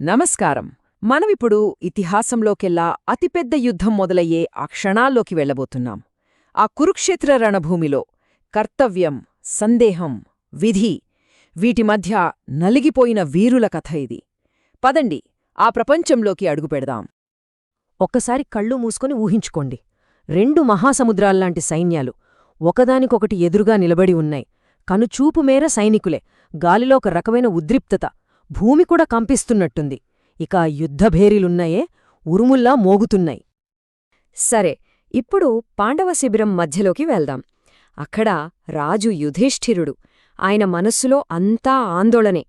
నమస్కారం. మనమిప్పుడు ఇతిహాసంలోకెల్లా అతిపెద్ద యుద్ధం మొదలయ్యే ఆ క్షణాల్లోకి వెళ్ళబోతున్నాం. ఆ కురుక్షేత్ర రణభూమిలో కర్తవ్యం సందేహం విధి వీటి మధ్య నలిగిపోయిన వీరుల కథ ఇది. పదండి ఆ ప్రపంచంలోకి అడుగుపెడదాం ఒక్కసారి కళ్ళు మూసుకొని ఊహించుకోండి. రెండు మహాసముద్రాల్లాంటి సైన్యాలు ఒకదానికొకటి ఎదురుగా నిలబడి ఉన్నాయి. కనుచూపు మేర సైనికులే. గాలిలో ఒక రకమైన ఉద్రిక్తత భూమి కూడా కంపిస్తున్నట్టుంది. ఇక యుద్ధభేరీలున్నాయే ఉరుముల్లా మోగుతున్నాయి. సరే ఇప్పుడు పాండవ శిబిరం మధ్యలోకి వెళ్దాం. అక్కడ రాజు యుధిష్ఠిరుడు. ఆయన మనస్సులో అంతా ఆందోళనే.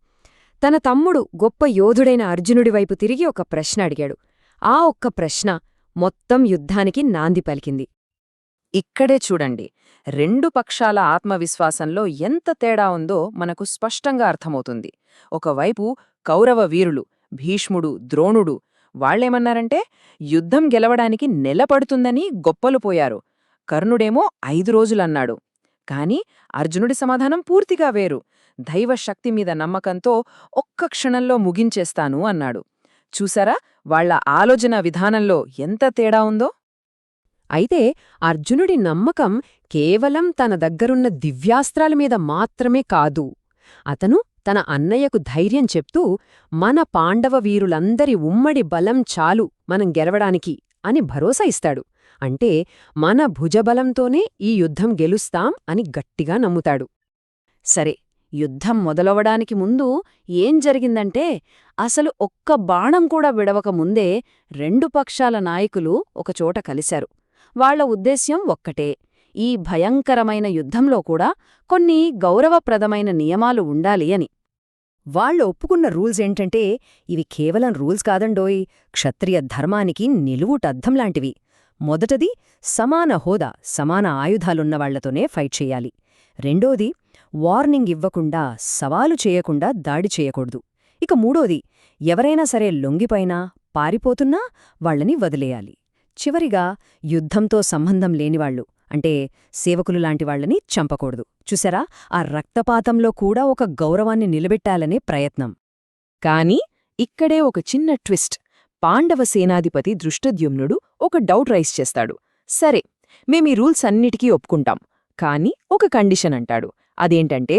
తన తమ్ముడు గొప్ప యోధుడైన అర్జునుడి వైపు తిరిగి ఒక ప్రశ్న అడిగాడు. ఆ ఒక్క ప్రశ్న మొత్తం యుద్ధానికి నాంది పలికింది. ఇక్కడే చూడండి. రెండు పక్షాల ఆత్మవిశ్వాసంలో ఎంత తేడా ఉందో మనకు స్పష్టంగా అర్థమవుతుంది. ఒకవైపు కౌరవ వీరులు భీష్ముడు ద్రోణుడు వాళ్ళేమన్నారంటే యుద్ధం గెలవడానికి నెలపడుతుందని గొప్పలు పోయారు. కర్ణుడేమో ఐదు రోజులన్నాడు. కాని అర్జునుడి సమాధానం పూర్తిగా వేరు. దైవశక్తి మీద నమ్మకంతో ఒక్క క్షణంలో ముగించేస్తాను అన్నాడు. చూసారా? వాళ్ళ ఆలోచన విధానంలో ఎంత తేడా ఉందో? అయితే అర్జునుడి నమ్మకం కేవలం తన దగ్గరున్న దివ్యాస్త్రాల మీద మాత్రమే కాదు. అతను తన అన్నయ్యకు ధైర్యం చెప్తూ మన పాండవ వీరులందరి ఉమ్మడి బలం చాలు మనం గెలవడానికి అని భరోసా ఇస్తాడు. అంటే మన భుజబలంతోనే ఈ యుద్ధం గెలుస్తాం అని గట్టిగా నమ్ముతాడు. సరే యుద్ధం మొదలవడానికి ముందు ఏం జరిగిందంటే అసలు ఒక్క బాణం కూడా విడవక ముందే రెండు పక్షాల నాయకులు ఒకచోట కలిశారు. వాళ్ళ ఉద్దేశ్యం ఒక్కటే. ఈ భయంకరమైన యుద్ధంలో కూడా కొన్ని గౌరవప్రదమైన నియమాలు ఉండాలి అని. వాళ్ళు ఒప్పుకున్న రూల్స్ ఏంటంటే ఇవి కేవలం రూల్స్ కాదండోయ్. క్షత్రియ ధర్మానికి నిలువుటద్దం మొదటది సమాన హోదా సమాన ఆయుధాలున్నవాళ్ళతోనే ఫైట్ చేయాలి. రెండోది వార్నింగ్ ఇవ్వకుండా సవాలు చేయకుండా దాడి చేయకూడదు. ఇక మూడోది ఎవరైనా సరే లొంగిపైనా పారిపోతున్నా వాళ్ళని వదిలేయాలి. చివరిగా యుద్ధంతో సంబంధం లేనివాళ్ళు అంటే సేవకులు లాంటివాళ్ళని చంపకూడదు. చూసారా ఆ రక్తపాతంలో కూడా ఒక గౌరవాన్ని నిలబెట్టాలనే ప్రయత్నం. కాని ఇక్కడే ఒక చిన్న ట్విస్ట్. పాండవ సేనాధిపతి దృష్టద్యుమ్నుడు ఒక డౌట్ రైస్ చేస్తాడు. సరే మేమీ రూల్స్ అన్నిటికీ ఒప్పుకుంటాం. కాని ఒక కండిషన్ అంటాడు. అదేంటంటే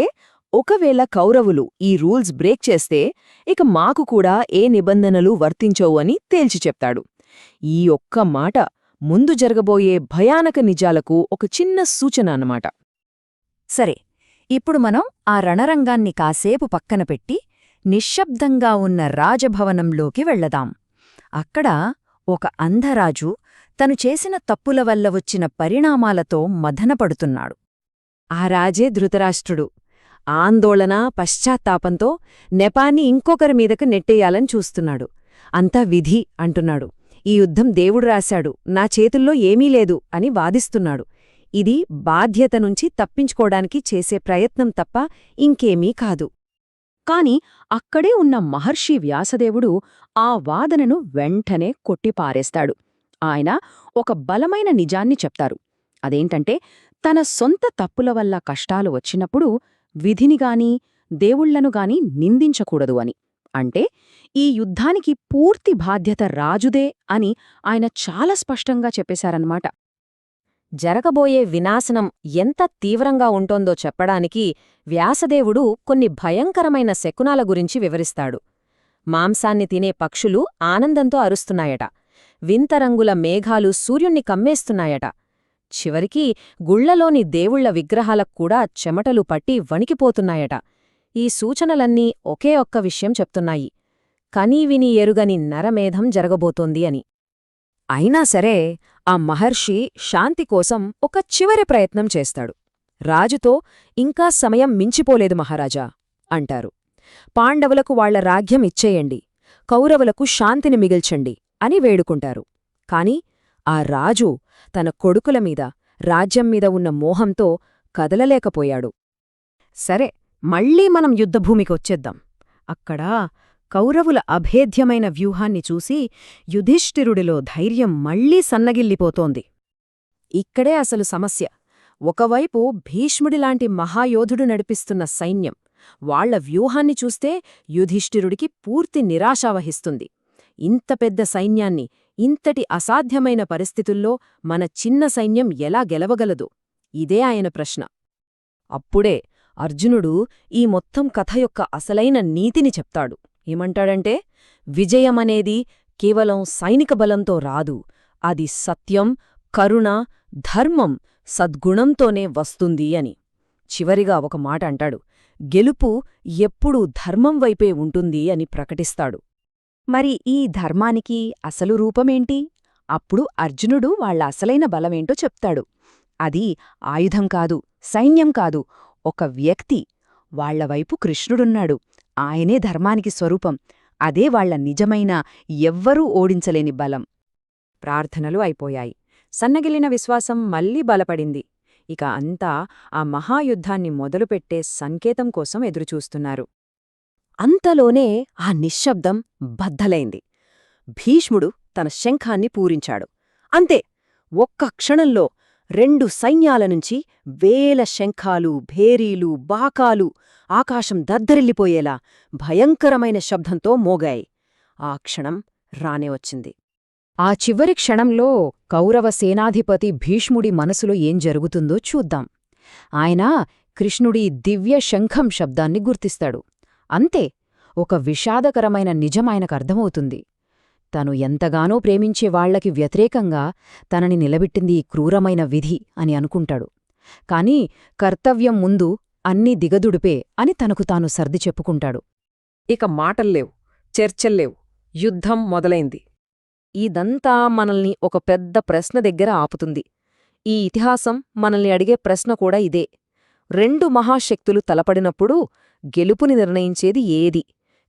ఒకవేళ కౌరవులు ఈ రూల్స్ బ్రేక్ చేస్తే ఇక మాకు కూడా ఏ నిబంధనలు వర్తించవు అని తేల్చి చెప్తాడు. ఈ ఒక్క మాట ముందు జరగబోయే భయానక నిజాలకు ఒక చిన్న సూచన అన్నమాట. సరే ఇప్పుడు మనం ఆ రణరంగాన్ని కాసేపు పక్కన పెట్టి నిశ్శబ్దంగా ఉన్న రాజభవనంలోకి వెళ్ళదాం అక్కడ ఒక అంధరాజు తను చేసిన తప్పుల వల్ల వచ్చిన పరిణామాలతో మదనపడుతున్నాడు ఆ రాజే ధృతరాష్ట్రుడు. ఆందోళన పశ్చాత్తాపంతో నెపాన్ని ఇంకొకరి మీదకు నెట్టేయాలని చూస్తున్నాడు. అంతా విధి అంటున్నాడు. ఈ యుద్ధం దేవుడు రాశాడు నా చేతుల్లో ఏమీ లేదు అని వాదిస్తున్నాడు. ఇది బాధ్యత నుంచి తప్పించుకోవడానికి చేసే ప్రయత్నం తప్ప ఇంకేమీ కాదు. కాని అక్కడే ఉన్న మహర్షి వ్యాసదేవుడు ఆ వాదనను వెంటనే కొట్టిపారేస్తాడు. ఆయన ఒక బలమైన నిజాన్ని చెప్తారు. అదేంటంటే తన సొంత తప్పుల వల్ల కష్టాలు వచ్చినప్పుడు విధినిగాని దేవుళ్ళనుగాని నిందించకూడదు అని. అంటే ఈ యుద్ధానికి పూర్తి బాధ్యత రాజుదే అని ఆయన చాలా స్పష్టంగా చెప్పేశారన్నమాట. జరగబోయే వినాశనం ఎంత తీవ్రంగా ఉంటోందో చెప్పడానికి వ్యాసదేవుడు కొన్ని భయంకరమైన శకునాల గురించి వివరిస్తాడు. మాంసాన్ని తినే పక్షులు ఆనందంతో అరుస్తున్నాయట. వింతరంగుల మేఘాలు సూర్యుణ్ణి కమ్మేస్తున్నాయట. చివరికి గుళ్ళలోని దేవుళ్ళ విగ్రహాలక్కూడా చెమటలు పట్టి వణికిపోతున్నాయట. ఈ సూచనలన్నీ ఒకే ఒక్క విషయం చెప్తున్నాయి. కనీవిని ఎరుగని నరమేధం జరగబోతోంది అని. అయినా సరే ఆ మహర్షి శాంతి కోసం ఒక చివరి ప్రయత్నం చేస్తాడు. రాజుతో ఇంకా సమయం మించిపోలేదు మహారాజా అంటారు. పాండవులకు వాళ్ళ రాజ్యం ఇచ్చేయండి కౌరవులకు శాంతిని మిగిల్చండి అని వేడుకుంటారు. కాని ఆ రాజు తన కొడుకుల మీద రాజ్యం మీద ఉన్న మోహంతో కదలలేకపోయాడు. సరే మళ్ళీ మనం యుద్ధభూమికొచ్చేద్దాం. అక్కడ కౌరవుల అభేద్యమైన వ్యూహాన్ని చూసి యుధిష్ఠిరుడిలో ధైర్యం మళ్ళీ సన్నగిల్లిపోతోంది. ఇక్కడే అసలు సమస్య. ఒకవైపు భీష్ముడిలాంటి మహాయోధుడు నడిపిస్తున్న సైన్యం వాళ్ళ వ్యూహాన్ని చూస్తే యుధిష్ఠిరుడికి పూర్తి నిరాశావహిస్తుంది. ఇంత పెద్ద సైన్యాన్ని ఇంతటి అసాధ్యమైన పరిస్థితుల్లో మన చిన్న సైన్యం ఎలా గెలవగలదు? ఇదే ఆయన ప్రశ్న. అప్పుడే అర్జునుడు ఈ మొత్తం కథ యొక్క అసలైన నీతిని చెప్తాడు. ఏమంటాడంటే విజయమనేది కేవలం సైనిక బలంతో రాదు. అది సత్యం కరుణ ధర్మం సద్గుణంతోనే వస్తుంది అని. చివరిగా ఒక మాట అంటాడు గెలుపు ఎప్పుడూ ధర్మం వైపే ఉంటుంది అని ప్రకటిస్తాడు. మరి ఈ ధర్మానికి అసలు రూపమేంటి? అప్పుడు అర్జునుడు వాళ్ళ అసలైన బలమేంటో చెప్తాడు. అది ఆయుధం కాదు సైన్యం కాదు ఒక వ్యక్తి వాళ్ళవైపు కృష్ణుడున్నాడు. ఆయనే ధర్మానికి స్వరూపం. అదే వాళ్ళ నిజమైన ఎవ్వరూ ఓడించలేని బలం. ప్రార్థనలు అయిపోయాయి. సన్నగిలిన విశ్వాసం మళ్ళీ బలపడింది. ఇక అంతా ఆ మహాయుద్ధాన్ని మొదలుపెట్టే సంకేతం కోసం ఎదురుచూస్తున్నారు. అంతలోనే ఆ నిశ్శబ్దం బద్దలైంది. భీష్ముడు తన శంఖాన్ని పూరించాడు. అంతే ఒక్క క్షణంలో రెండు సైన్యాల నుంచి వేల శంఖాలు భేరీలు బాకాలు ఆకాశం దద్దరిల్లిపోయేలా భయంకరమైన శబ్దంతో మోగాయి. ఆ క్షణం రానే వచ్చింది. ఆ చివరి క్షణంలో కౌరవ సేనాధిపతి భీష్ముడి మనసులో ఏం జరుగుతుందో చూద్దాం. ఆయన కృష్ణుడి దివ్య శంఖం శబ్దాన్ని గుర్తిస్తాడు. అంతే ఒక విషాదకరమైన నిజమాయనకు అర్థమవుతుంది. తను ఎంతగానో ప్రేమించే వాళ్ళకి వ్యతిరేకంగా తనని నిలబెట్టింది ఈ క్రూరమైన విధి అని అనుకుంటాడు. కాని కర్తవ్యం ముందు అన్నీ దిగదుడిపే అని తనకు తాను సర్ది చెప్పుకుంటాడు. ఇక మాటల్లేవు చర్చల్లేవు యుద్ధం మొదలైంది. ఇదంతా మనల్ని ఒక పెద్ద ప్రశ్న దగ్గర ఆపుతుంది. ఈ ఇతిహాసం మనల్ని అడిగే ప్రశ్న కూడా ఇదే. రెండు మహాశక్తులు తలపడినప్పుడు గెలుపుని నిర్ణయించేది ఏది?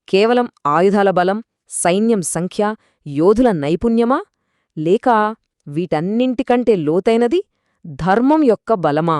కేవలం ఆయుధాల బలం సైన్యం సంఖ్య యోధుల నైపుణ్యమా? లేక వీటన్నింటికంటే లోతైనది ధర్మం యొక్క బలమా?